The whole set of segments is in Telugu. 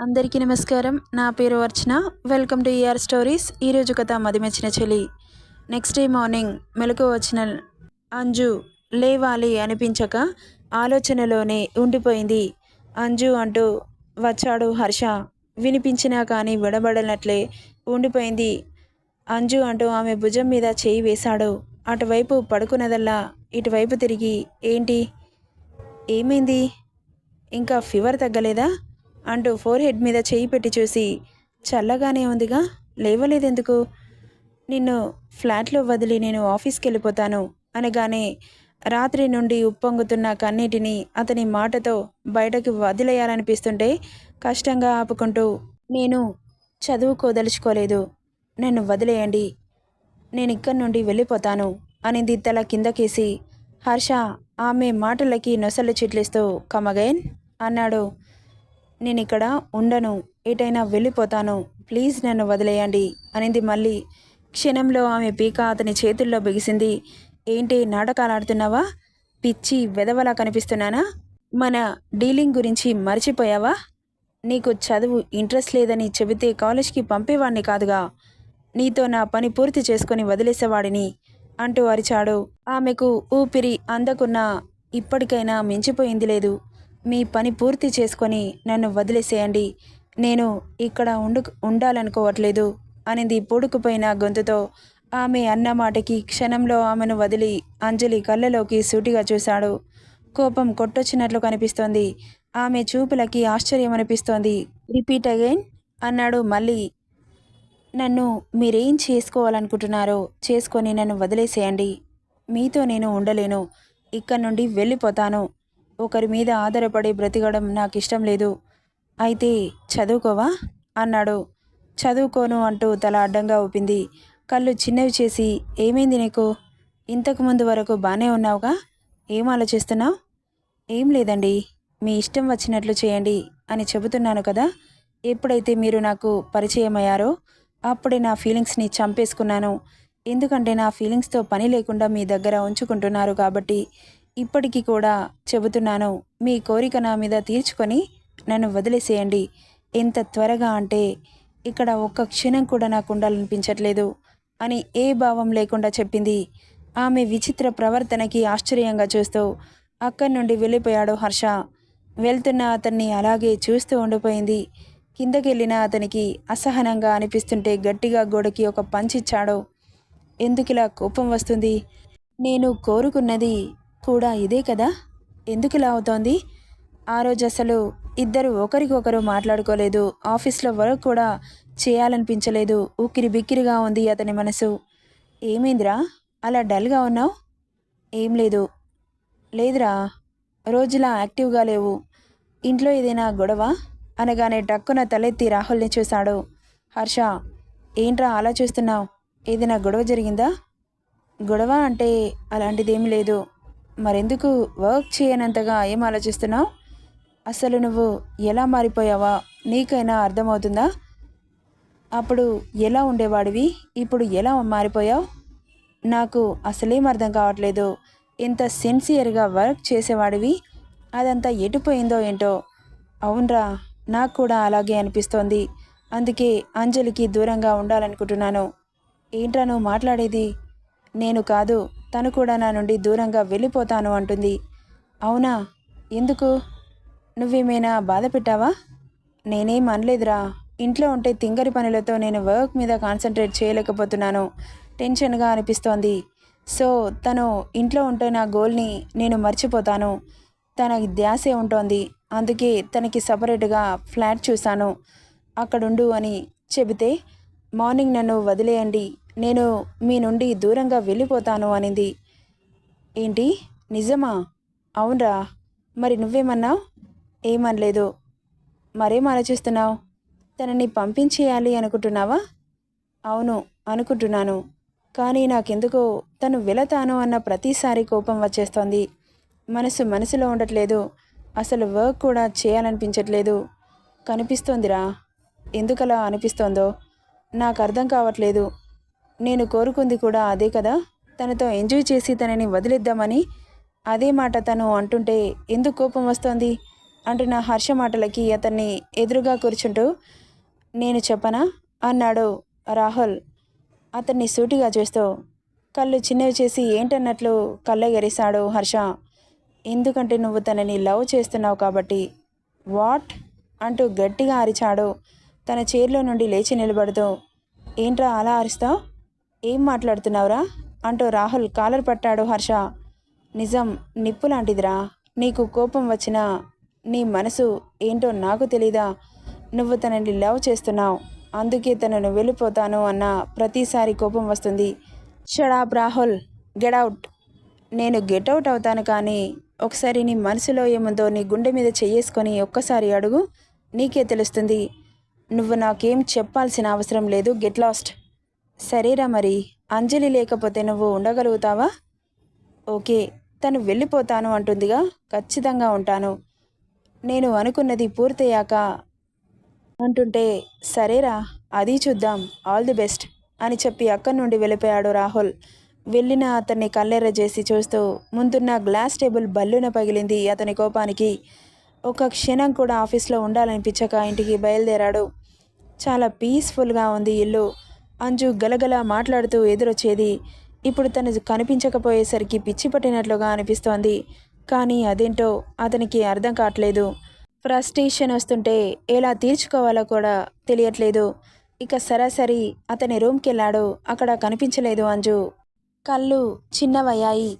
అందరికీ నమస్కారం. నా పేరు Archana. Welcome to ER stories ఈరోజు కథ మదిమెచ్చిన చెలి. నెక్స్ట్ డే మార్నింగ్ మెలకు వచ్చిన అంజు లేవాలి అనిపించక ఆలోచనలోనే ఉండిపోయింది. అంజు అంటూ వచ్చాడు హర్ష. వినిపించినా కానీ విడబడనట్లే ఉండిపోయింది. అంజు అంటూ ఆమె భుజం మీద చేయి వేశాడు. అటువైపు పడుకున్నదల్లా ఇటువైపు తిరిగి ఏంటి? ఏమైంది? ఇంకా ఫీవర్ తగ్గలేదా? అంటూ ఫోర్ హెడ్ మీద చేయి పెట్టి చూసి చల్లగానే ఉందిగా లేవలేదెందుకు? నిన్ను ఫ్లాట్లో వదిలి నేను ఆఫీస్కి వెళ్ళిపోతాను అనగానే రాత్రి నుండి ఉప్పొంగుతున్న కన్నీటిని అతని మాటతో బయటకు వదిలేయాలనిపిస్తుంటే కష్టంగా ఆపుకుంటూ నేను చదువుకోదలుచుకోలేదు నన్ను వదిలేయండి నేను ఇక్కడి నుండి వెళ్ళిపోతాను అనింది తల కిందకేసి. హర్ష ఆమె మాటలకి నొసలు చిట్లిస్తూ కమగైన్? అన్నాడు. నేను ఇక్కడ ఉండను ఏటైనా వెళ్ళిపోతాను ప్లీజ్ నన్ను వదిలేయండి అనింది మళ్ళీ. క్షణంలో ఆమె పీక అతని చేతుల్లో బిగిసింది. ఏంటి నాటకాలు ఆడుతున్నావా? పిచ్చి వెదవలా కనిపిస్తున్నానా? మన డీలింగ్ గురించి మర్చిపోయావా? నీకు చదువు ఇంట్రెస్ట్ లేదని చెబితే కాలేజ్కి పంపేవాడిని కాదుగా. నీతో నా పని పూర్తి చేసుకొని వదిలేసేవాడిని అంటూ అరిచాడు. ఆమెకు ఊపిరి అందకున్నా ఇప్పటికైనా మించిపోయింది లేదు. మీ పని పూర్తి చేసుకొని నన్ను వదిలేసేయండి. నేను ఇక్కడ ఉండు ఉండాలనుకోవట్లేదు అనింది పొడుకుపోయిన గొంతుతో. ఆమె అన్న మాటకి క్షణంలో ఆమెను వదిలి అంజలి కళ్ళలోకి సూటిగా చూశాడు. కోపం కొట్టొచ్చినట్లు కనిపిస్తోంది. ఆమె చూపులకి ఆశ్చర్యం అనిపిస్తోంది రిపీట్ అగైన్ అన్నాడు మళ్ళీ. నన్ను మీరేం చేసుకోవాలనుకుంటున్నారో చేసుకొని నన్ను వదిలేసేయండి. మీతో నేను ఉండలేను. ఇక్కడ నుండి వెళ్ళిపోతాను. ఒకరి మీద ఆధారపడి బ్రతికడం నాకు ఇష్టం లేదు. అయితే చదువుకోవా? అన్నాడు. చదువుకోను అంటూ తల అడ్డంగా ఊపింది. కళ్ళు చిన్నవి చేసి ఏమైంది నీకు? ఇంతకుముందు వరకు బాగానే ఉన్నావుగా? ఏం ఆలోచిస్తున్నావు? ఏం లేదండి. మీ ఇష్టం వచ్చినట్లు చేయండి అని చెబుతున్నాను కదా? ఎప్పుడైతే మీరు నాకు పరిచయం అయ్యారో అప్పుడే నా ఫీలింగ్స్ని చంపేసుకున్నాను. ఎందుకంటే నా ఫీలింగ్స్తో పని లేకుండా మీ దగ్గర ఉంచుకుంటున్నారు కాబట్టి ఇప్పటికీ కూడా చెబుతున్నాను మీ కోరిక నా మీద తీర్చుకొని నన్ను వదిలేసేయండి. ఎంత త్వరగా అంటే ఇక్కడ ఒక్క క్షణం కూడా నాకు ఉండాలనిపించట్లేదు అని ఏ భావం లేకుండా చెప్పింది. ఆమె విచిత్ర ప్రవర్తనకి ఆశ్చర్యంగా చూస్తూ అక్కడి నుండి వెళ్ళిపోయాడు హర్ష. వెళ్తున్న అతన్ని అలాగే చూస్తూ ఉండిపోయింది. కిందకెళ్ళిన అతనికి అసహనంగా అనిపిస్తుంటే గట్టిగా గోడకి ఒక పంచిచ్చాడు. ఎందుకిలా కోపం వస్తుంది? నేను కోరుకున్నది కూడా ఇదే కదా? ఎందుకు ఇలా అవుతోంది? ఆ రోజు అసలు ఇద్దరు ఒకరికొకరు మాట్లాడుకోలేదు. ఆఫీస్లో వర్క్ కూడా చేయాలనిపించలేదు. ఉక్కిరి బిక్కిరిగా ఉంది అతని మనసు. ఏమైందిరా? అలా డల్గా ఉన్నావు? ఏం లేదు. లేదురా. రోజులా యాక్టివ్గా లేవు. ఇంట్లో ఏదైనా గొడవ? అనగానే డక్కున తలెత్తి రాహుల్ని చూశాడు. హర్ష ఏంట్రా అలా చూస్తున్నావు? ఏదైనా గొడవ జరిగిందా? గొడవ అంటే అలాంటిదేమీ లేదు. మరెందుకు వర్క్ చేయనంతగా ఏం ఆలోచిస్తున్నావు? అసలు నువ్వు ఎలా మారిపోయావా? నీకైనా అర్థమవుతుందా? అప్పుడు ఎలా ఉండేవాడివి? ఇప్పుడు ఎలా మారిపోయావు? నాకు అసలేం అర్థం కావట్లేదు. ఇంత సిన్సియర్గా వర్క్ చేసేవాడివి. అదంతా ఎటుపోయిందో ఏంటో. అవునరా నాకు కూడా అలాగే అనిపిస్తోంది. అందుకే అంజలికి దూరంగా ఉండాలనుకుంటున్నాను. ఏంట్రా నువ్వు మాట్లాడేది? నేను కాదు. తను కూడా నా నుండి దూరంగా వెళ్ళిపోతాను అంటుంది. అవునా? ఎందుకు? నువ్వేమైనా బాధ పెట్టావా? నేనేం అనలేదురా. ఇంట్లో ఉంటే తింగరి పనులతో నేను వర్క్ మీద కాన్సన్ట్రేట్ చేయలేకపోతున్నాను. టెన్షన్గా అనిపిస్తోంది. సో తను ఇంట్లో ఉంటే నా గోల్ని నేను మర్చిపోతాను. తన ధ్యాసే ఉంటోంది. అందుకే తనకి సపరేట్గా ఫ్లాట్ చూశాను. అక్కడుండు అని చెబితే మార్నింగ్ నన్ను వదిలేయండి. నేను మీ నుండి దూరంగా వెళ్ళిపోతాను అనింది. ఏంటి? నిజమా? అవునరా. మరి నువ్వేమన్నావు ఏమనలేదు. మరేం ఆలోచిస్తున్నావు? తనని పంపించేయాలి అనుకుంటున్నావా? అవును అనుకుంటున్నాను. కానీ నాకెందుకో తను వెళతాను అన్న ప్రతిసారి కోపం వచ్చేస్తోంది. మనసు మనసులో ఉండట్లేదు. అసలు వర్క్ కూడా చేయాలనిపించట్లేదు. కనిపిస్తోందిరా. ఎందుకలా అనిపిస్తోందో? నాకు అర్థం కావట్లేదు. నేను కోరుకుంది కూడా అదే కదా. తనతో ఎంజాయ్ చేసి తనని వదిలేద్దామని అదే మాట తను అంటుంటే ఎందుకు కోపం వస్తోంది? అంటున్న హర్ష మాటలకి అతన్ని ఎదురుగా కూర్చుంటూ నేను చెప్పనా? అన్నాడు రాహుల్. అతన్ని సూటిగా చూస్తూ కళ్ళు చిన్నవి చేసి ఏంటన్నట్లు కళ్ళెగరిశాడు హర్ష. ఎందుకంటే నువ్వు తనని లవ్ చేస్తున్నావు కాబట్టి. వాట్? అంటూ గట్టిగా అరిచాడు. తన చైర్లో నుండి లేచి నిలబడుతూ ఏంట్రా అలా అరుస్తావు? ఏం మాట్లాడుతున్నావురా? అంటూ రాహుల్ కాలర్ పట్టాడు హర్ష. నిజం నిప్పు లాంటిదిరా. నీకు కోపం వచ్చినా నీ మనసు ఏంటో నాకు తెలీదా? నువ్వు తనని లవ్ చేస్తున్నావు. అందుకే తనను వెళ్ళిపోతాను అన్న ప్రతిసారి కోపం వస్తుంది. Shut up Rahul. Get out నేను గెట్అవుట్ అవుతాను కానీ ఒకసారి నీ మనసులో ఏముందో నీ గుండె మీద చెయ్యేసుకొని ఒక్కసారి అడుగు. నీకే తెలుస్తుంది. నువ్వు నాకేం చెప్పాల్సిన అవసరం లేదు. గెట్ లాస్ట్ సరేరా మరి. అంజలి లేకపోతే నువ్వు ఉండగలుగుతావా? ఓకే తను వెళ్ళిపోతాను అంటుందిగా. ఖచ్చితంగా ఉంటాను. నేను అనుకున్నది పూర్తయ్యాక అంటుంటే సరేరా అది చూద్దాం. ఆల్ ది బెస్ట్ అని చెప్పి అక్కడి నుండి వెళ్ళిపోయాడు రాహుల్. వెళ్ళిన అతన్ని కల్లెర చేసి చూస్తూ ముందున్న గ్లాస్ టేబుల్ బల్లున పగిలింది అతని కోపానికి. ఒక క్షణం కూడా ఆఫీస్లో ఉండాలనిపించక ఇంటికి బయలుదేరాడు. చాలా పీస్ఫుల్గా ఉంది ఇల్లు. అంజు గలగల మాట్లాడుతూ ఎదురొచ్చేది. ఇప్పుడు తను కనిపించకపోయేసరికి పిచ్చి పట్టినట్లుగా అనిపిస్తోంది. కానీ అదేంటో అతనికి అర్థం కావట్లేదు. ఫ్రస్ట్రేషన్ వస్తుంటే ఎలా తీర్చుకోవాలో కూడా తెలియట్లేదు. ఇక సరాసరి అతని రూమ్కి వెళ్ళాడు అక్కడ కనిపించలేదు అంజు. కళ్ళు చిన్నవయ్యాయి.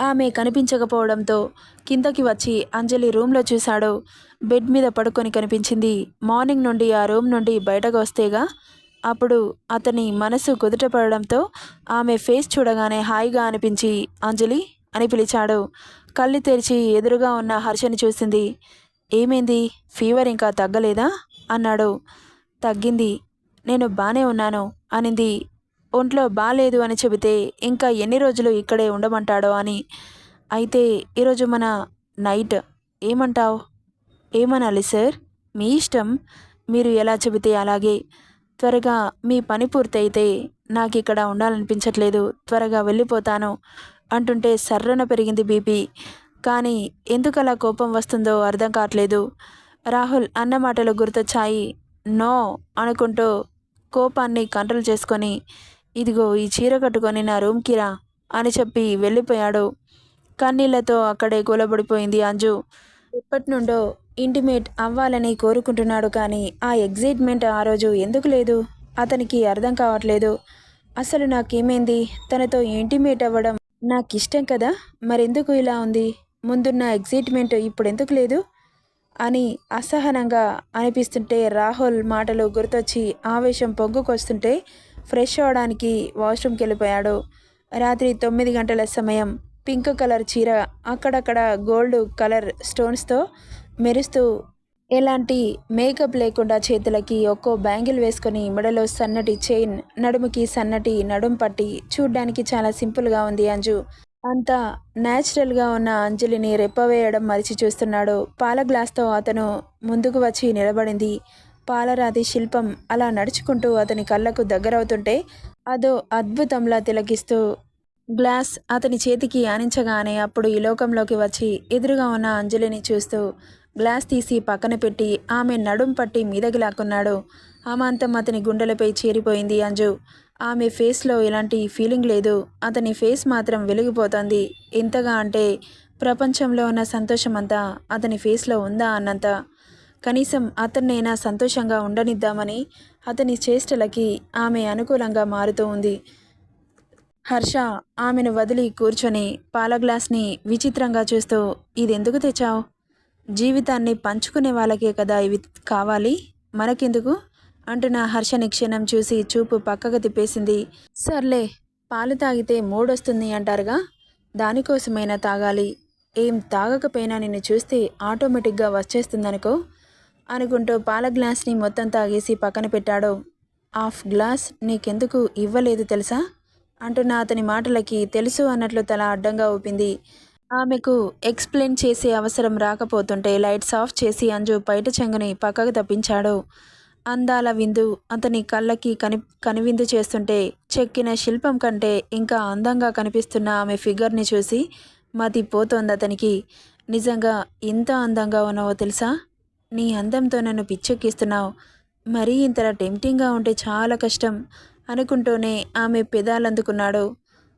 ఆమె కనిపించకపోవడంతో కిందకి వచ్చి అంజలి రూమ్లో చూశాడు. బెడ్ మీద పడుకొని కనిపించింది మార్నింగ్ నుండి ఆ రూమ్ నుండి బయటకు వస్తేగా అప్పుడు అతని మనసు కుదుటపడడంతో ఆమె ఫేస్ చూడగానే హాయిగా అనిపించి అంజలి అని పిలిచాడు. కళ్ళు తెరిచి ఎదురుగా ఉన్న హర్షని చూసింది. ఏమైంది? ఫీవర్ ఇంకా తగ్గలేదా? అన్నాడు. తగ్గింది. నేను బాగానే ఉన్నాను అనింది. ఒంట్లో బాగాలేదు అని చెబితే ఇంకా ఎన్ని రోజులు ఇక్కడే ఉండమంటాడో అని. అయితే ఈరోజు మన నైట్ ఏమంటావు? ఏమనాలి సార్? మీ ఇష్టం. మీరు ఎలా చెబితే అలాగే. త్వరగా మీ పని పూర్తయితే నాకు ఇక్కడ ఉండాలనిపించట్లేదు. త్వరగా వెళ్ళిపోతాను అంటుంటే సర్రన పెరిగింది బీపీ. కానీ ఎందుకు అలా కోపం వస్తుందో అర్థం కావట్లేదు. రాహుల్ అన్న మాటలు గుర్తొచ్చాయి నో అనుకుంటూ కోపాన్ని కంట్రోల్ చేసుకొని ఇదిగో ఈ చీర కట్టుకొని నా రూమ్కి రా అని చెప్పి వెళ్ళిపోయాడు. కన్నీళ్ళతో అక్కడే కూలబడిపోయింది అంజు. ఎప్పటి నుండో ఇంటిమేట్ అవ్వాలని కోరుకుంటున్నాడు కానీ ఆ ఎగ్జైట్మెంట్ ఆ రోజు ఎందుకు లేదు? అతనికి అర్థం కావట్లేదు. అసలు నాకేమైంది? తనతో ఇంటిమేట్ అవ్వడం నాకు ఇష్టం కదా? మరెందుకు ఇలా ఉంది? ముందున్న ఎగ్జైట్మెంట్ ఇప్పుడు ఎందుకు లేదు? అని అసహనంగా అనిపిస్తుంటే రాహుల్ మాటలు గుర్తొచ్చి ఆవేశం పొంగుకొస్తుంటే ఫ్రెష్ అవడానికి వాష్రూమ్కి వెళ్ళిపోయాడు రాత్రి తొమ్మిది గంటల సమయం పింక్ కలర్ చీర అక్కడక్కడ గోల్డ్ కలర్ స్టోన్స్తో మెరుస్తూ ఎలాంటి మేకప్ లేకుండా చేతులకి ఒక్కో బ్యాంగిల్ వేసుకొని మెడలో సన్నటి చైన్ నడుముకి సన్నటి నడుం పట్టి చూడ్డానికి చాలా సింపుల్గా ఉంది అంజు. అంతా న్యాచురల్గా ఉన్న అంజలిని రెప్పవేయడం మరిచి చూస్తున్నాడు. పాల గ్లాస్తో అతను ముందుకు వచ్చి నిలబడింది. పాలరాతి శిల్పం అలా నడుచుకుంటూ అతని కళ్ళకు దగ్గరవుతుంటే అదో అద్భుతంలా తిలకిస్తూ గ్లాస్ అతని చేతికి ఆనించగానే అప్పుడు ఈ లోకంలోకి వచ్చి ఎదురుగా ఉన్న అంజలిని చూస్తూ గ్లాస్ తీసి పక్కన పెట్టి ఆమె నడుం పట్టి మీదకి లాక్కున్నాడు. అమాంతం అతని గుండెలపై చేరిపోయింది అంజు. ఆమె ఫేస్లో ఎలాంటి ఫీలింగ్ లేదు. అతని ఫేస్ మాత్రం వెలిగిపోతుంది. ఎంతగా అంటే ప్రపంచంలో ఉన్న సంతోషమంతా అతని ఫేస్లో ఉందా అన్నంత? కనీసం అతన్నైనా సంతోషంగా ఉండనిద్దామని అతని చేష్టలకి ఆమె అనుకూలంగా మారుతూ ఉంది. హర్ష ఆమెను వదిలి కూర్చొని పాల గ్లాస్ని విచిత్రంగా చూస్తూ ఇదెందుకు తెచ్చావు? జీవితాన్ని పంచుకునే వాళ్ళకే కదా ఇవి కావాలి? మనకెందుకు? అంటున్న హర్షని క్షణం చూసి చూపు పక్కకు తిప్పేసింది. సర్లే పాలు తాగితే మూడొస్తుంది అంటారుగా. దానికోసమైనా తాగాలి. ఏం తాగకపోయినా నిన్ను చూస్తే ఆటోమేటిక్గా వచ్చేస్తుందనుకో? అనుకుంటూ పాల గ్లాస్ని మొత్తం తాగేసి పక్కన పెట్టాడు. హాఫ్ గ్లాస్ నీకెందుకు ఇవ్వలేదు తెలుసా? అంటున్న అతని మాటలకి తెలుసు అన్నట్లు తల అడ్డంగా ఊపింది. ఆమెకు ఎక్స్ప్లెయిన్ చేసే అవసరం రాకపోతుంటే లైట్స్ ఆఫ్ చేసి అంజు బయట చెంగని పక్కకు తప్పించాడు. అందాల విందు అతని కళ్ళకి కని కనివిందు చేస్తుంటే చెక్కిన శిల్పం కంటే ఇంకా అందంగా కనిపిస్తున్న ఆమె ఫిగర్ని చూసి మతి పోతోంది అతనికి. నిజంగా ఇంత అందంగా ఉన్నావో తెలుసా? నీ అందంతో నన్ను పిచ్చెక్కిస్తున్నావు. మరీ ఇంతలా టెంప్టింగ్గా ఉంటే చాలా కష్టం అనుకుంటూనే ఆమె పెదాలందుకున్నాడు.